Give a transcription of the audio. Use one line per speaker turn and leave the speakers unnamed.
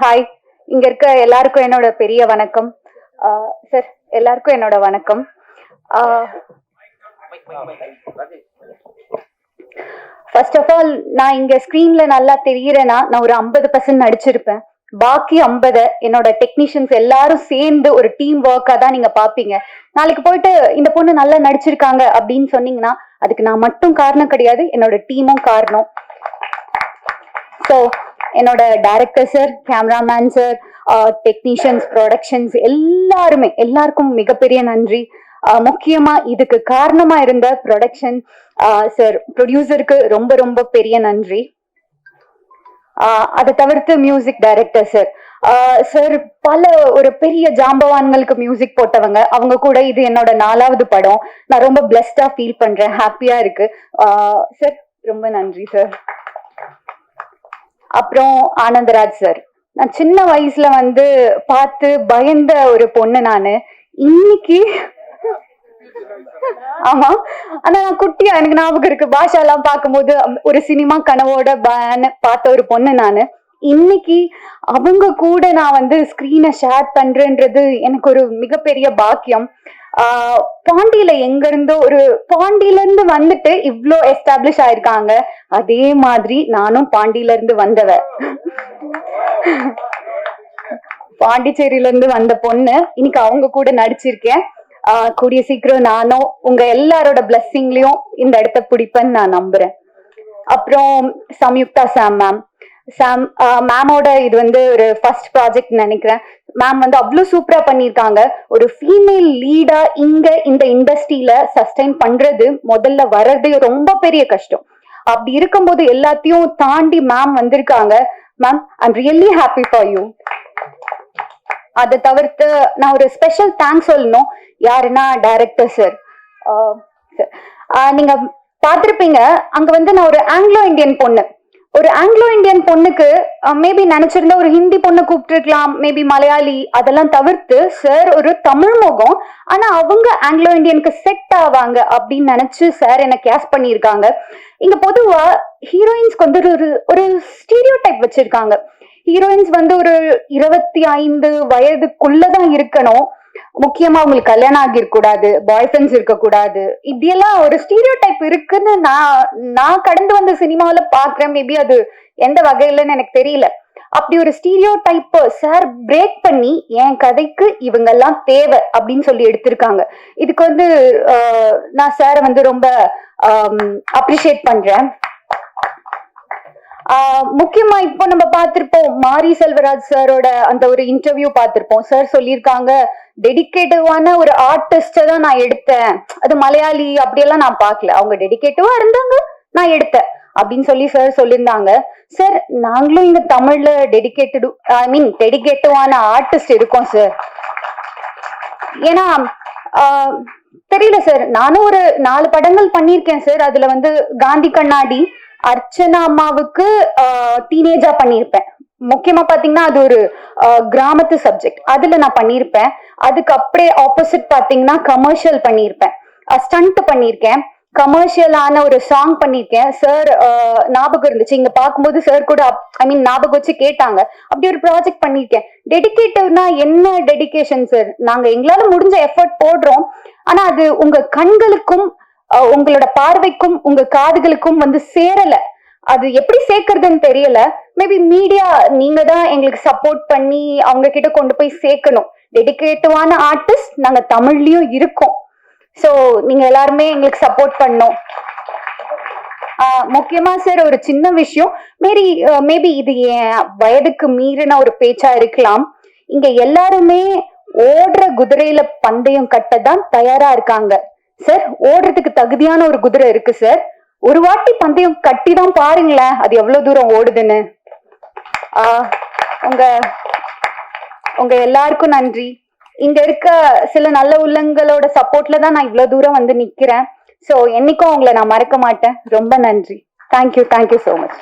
Hi இங்க இருக்க எல்லாருக்கும் என்னோட பெரிய வணக்கம். சார் எல்லாருக்கும் என்னோட வணக்கம். ஃபர்ஸ்ட் ஆஃப் ஆல் நான் இங்க ஸ்கிரீன்ல நல்லா தெரியறேன்னா நான் ஒரு ஐம்பது பர்சன்ட் நடிச்சிருப்பேன். பாக்கி ஐம்பது என்னோட டெக்னீஷியன்ஸ் எல்லாரும் சேர்ந்து ஒரு டீம் ஒர்க்கா தான் நீங்க பாப்பீங்க. நாளைக்கு போயிட்டு இந்த பொண்ணு நல்லா நடிச்சிருக்காங்க அப்படின்னு சொன்னீங்கன்னா அதுக்கு நான் மட்டும் காரணம் கிடையாது என்னோட டீமும் காரணம். ஸோ என்னோட director sir cameraman sir technicians productions எல்லாருமே எல்லாருக்கும் மிகப்பெரிய நன்றி. முக்கியமா இதுக்கு காரணமா இருந்த ப்ரொடக்ஷன் சார் ப்ரொடியூசருக்கு ரொம்ப ரொம்ப பெரிய நன்றி. அதை தவிர்த்து மியூசிக் டைரக்டர் சார் சார் பல ஒரு பெரிய ஜாம்பவான்களுக்கு மியூசிக் போட்டவங்க அவங்க கூட இது என்னோட நாலாவது படம். நான் ரொம்ப பிளஸ்டா ஃபீல் பண்றேன் ஹாப்பியா இருக்கு. சார் ரொம்ப நன்றி சார் அப்புறம் ஆனந்தராஜ் சார் நான் சின்ன வயசுல வந்து பார்த்து பயந்த ஒரு பொண்ணு நானு. இன்னைக்கு ஆமா. ஆனா நான் குட்டியா எனக்கு ஞாபகம் இருக்கு. பாஷா எல்லாம் பார்க்கும்போது ஒரு சினிமா கனவோட பார்த்த ஒரு பொண்ணு நானு. இன்னைக்கு அவங்க கூட நான் வந்து ஸ்கிரீனை ஷேர் பண்றேன்றது எனக்கு ஒரு மிகப்பெரிய பாக்கியம். ஆஹ் பாண்டியில எங்க இருந்தோ ஒரு பாண்டியில இருந்து வந்துட்டு இவ்ளோ எஸ்டாப்ளிஷ் ஆயிருக்காங்க. அதே மாதிரி நானும் பாண்டியில இருந்து வந்தவ. பாண்டிச்சேரியில இருந்து வந்த பொண்ணு இன்னைக்கு அவங்க கூட நடிச்சிருக்கேன். ஆஹ் கூடிய சீக்கிரம் நானும் உங்க எல்லாரோட பிளஸ்ஸிங்லயும் இந்த இடத்த பிடிப்பேன்னு நான் நம்புறேன். அப்புறம் சம்யுக்தா சாம் மேம் சாம் மேமோட uh, இது வந்து ஒரு ஃபர்ஸ்ட் ப்ராஜெக்ட் நினைக்கிறேன். மேம் வந்து அவ்வளோ சூப்பராக பண்ணியிருக்காங்க. ஒரு ஃபீமேல் லீடா இங்க இந்த இண்டஸ்ட்ரியில சஸ்டைன் பண்றது முதல்ல வர்றதே ரொம்ப பெரிய கஷ்டம். அப்படி இருக்கும்போது எல்லாத்தையும் தாண்டி மேம் வந்திருக்காங்க. Ma'am I'm really happy for you அதை தவிர்த்து நான் ஒரு ஸ்பெஷல் தேங்க்ஸ் சொல்லணும். யாருன்னா டைரக்டர் சார் uh, uh, நீங்க பார்த்துருப்பீங்க அங்க வந்து நான் ஒரு ஆங்கிலோ இந்தியன் பொண்ணு. ஒரு ஆங்கிலோ இந்தியன் பொண்ணுக்கு uh, மேபி நினைச்சிருந்தா ஒரு ஹிந்தி பொண்ணு கூப்பிட்டுருக்கலாம் மேபி மலையாளி அதெல்லாம் தவிர்த்து சார் ஒரு தமிழ் முகம். ஆனா அவங்க ஆங்கிலோ இந்தியனுக்கு செட் ஆவாங்க அப்படின்னு நினைச்சு சார் என்ன கேஸ் பண்ணியிருக்காங்க. இங்க பொதுவா ஹீரோயின்ஸ்க்கு வந்து ஒரு ஒரு ஸ்டீரியோ டைப் வச்சிருக்காங்க. ஹீரோயின்ஸ் வந்து ஒரு இருபத்தி ஐந்து வயதுக்குள்ளதான் இருக்கணும். முக்கியமா அவங்களுக்கு கல்யாணம் ஆகிருக்கூடாது பாய் ஃப்ரெண்ட்ஸ் இருக்கக்கூடாது. இப்படியெல்லாம் ஒரு ஸ்டீரியோ டைப் இருக்குன்னு நான் நான் கடந்து வந்த சினிமாவில பாக்குறேன் மேபி அது எந்த வகையிலன்னு எனக்கு தெரியல. அப்படி ஒரு ஸ்டீரியோ டைப் சார் பிரேக் பண்ணி என் கதைக்கு இவங்கெல்லாம் தேவை அப்படின்னு சொல்லி எடுத்திருக்காங்க. இதுக்கு வந்து நான் சாரை வந்து ரொம்ப அப்ரிஷியேட் பண்றேன். முக்கியமா இப்போ நம்ம பார்த்திருப்போம் மாரி செல்வராஜ் சாரோட அந்த ஒரு இன்டர்வியூ பார்த்திருப்போம். சார் சொல்லியிருக்காங்க டெடிக்கேட்டிவான ஒரு ஆர்டிஸ்ட தான் நான் எடுத்தேன். அது மலையாளி அப்படியெல்லாம் நான் பார்க்கல. அவங்க டெடிக்கேட்டிவா இருந்தாங்க நான் எடுத்தேன். அப்படின்னு சொல்லி சார் சொல்லியிருந்தாங்க. சார் நாங்களும் இங்க தமிழ்ல டெடிக்கேட்டடு ஐ மீன் டெடிக்கேட்டிவான ஆர்டிஸ்ட் இருக்கோம் சார் ஏன்னா ஆஹ், தெரியல சார் நானும் ஒரு நாலு படங்கள் பண்ணியிருக்கேன் சார் அதுல வந்து காந்தி கண்ணாடி அர்ச்சனா அம்மாவுக்கு டீனேஜா பண்ணியிருப்பேன் முக்கியமா பாத்தீங்கன்னா அது ஒரு கிராமத்து சப்ஜெக்ட் அதுல நான் பண்ணியிருப்பேன் அதுக்கு அப்படியே ஆப்போசிட் பாத்தீங்கன்னா கமர்ஷியல் பண்ணியிருப்பேன் ஸ்டண்ட் பண்ணியிருக்கேன் கமர்ஷியலான ஒரு சாங் பண்ணியிருக்கேன் சார் ஞாபகம் இருந்துச்சு. இங்க பார்க்கும்போது சார் கூட ஐ மீன் ஞாபகம் வச்சு கேட்டாங்க. அப்படி ஒரு ப்ராஜெக்ட் பண்ணியிருக்கேன் டெடிகேட்டிவ்னா என்ன டெடிகேஷன் சார் நாங்க எங்களால முடிஞ்ச எஃபர்ட் போடுறோம். ஆனா அது உங்க கண்களுக்கும் உங்களோட பார்வைக்கும் உங்க காதுகளுக்கும் வந்து சேரல. அது எப்படி சேர்க்கறதுன்னு தெரியல. மேபி மீடியா நீங்க தான் எங்களுக்கு சப்போர்ட் பண்ணி அவங்க கிட்ட கொண்டு போய் சேர்க்கணும். டெடிக்கேட்டிவான ஆர்டிஸ்ட் நாங்க தமிழ்லயும் இருக்கோம். ஸோ நீங்க எல்லாருமே எங்களுக்கு சப்போர்ட் பண்ணோம் ஆஹ் முக்கியமா சார் ஒரு சின்ன விஷயம். மேரி மேபி இது என் வயதுக்கு மீறின ஒரு பேச்சா இருக்கலாம். இங்க எல்லாருமே ஓடுற குதிரையில பந்தயம் கட்ட தான் தயாரா இருக்காங்க. சார் ஓடுறதுக்கு தகுதியான ஒரு குதிரை இருக்கு சார். ஒரு வாட்டி பந்தயம் கட்டி தான் பாருங்களேன் அது எவ்வளவு தூரம் ஓடுதுன்னு. உங்க உங்க எல்லாருக்கும் நன்றி. இங்க இருக்க சில நல்ல உள்ளங்களோட சப்போர்ட்ல தான் நான் இவ்வளவு தூரம் வந்து நிக்கிறேன். ஸோ என்னைக்கும் உங்களை நான் மறக்க மாட்டேன். ரொம்ப நன்றி. Thank you thank you so much